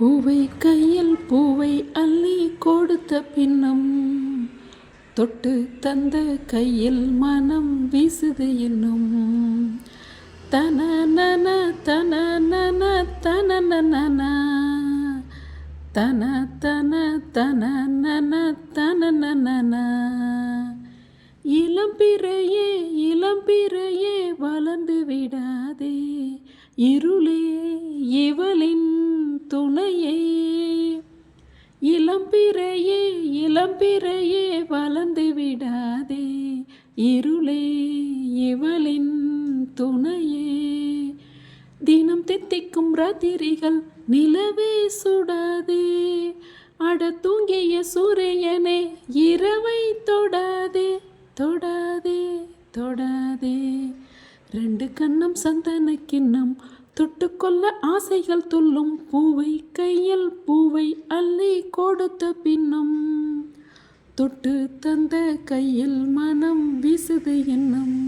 பூவை கையில் பூவை அள்ளி கொடுத்த பின்னம் தொட்டு தந்த கையில் மனம் வீசுது இன்னும். தன நன தன நன தன நன தன தன தன நன தன நன இளம்பிறையே இளம்பிறையே வளர்ந்து விடாதே இருளே துணையே இளம்பிறையே இளம்பிறையே வளர்ந்து விடாதே. இருளே இவளின் துணையே. தினம் தித்திக்கும் ராத்திரிகள் நிலவே சுடாதே. அட தூங்கிய சூரியனே இரவை தொடாதே. தொடாதே தொடாதே. ரெண்டு கண்ணம் சந்தன கிண்ணம் தொட்டுக்கொள்ள ஆசைகள் துள்ளும். பூவை கையில் பூவை அள்ளி கொடுத்த பின்னும் தொட்டு தந்த கையில் மனம் வீசுது என்னும்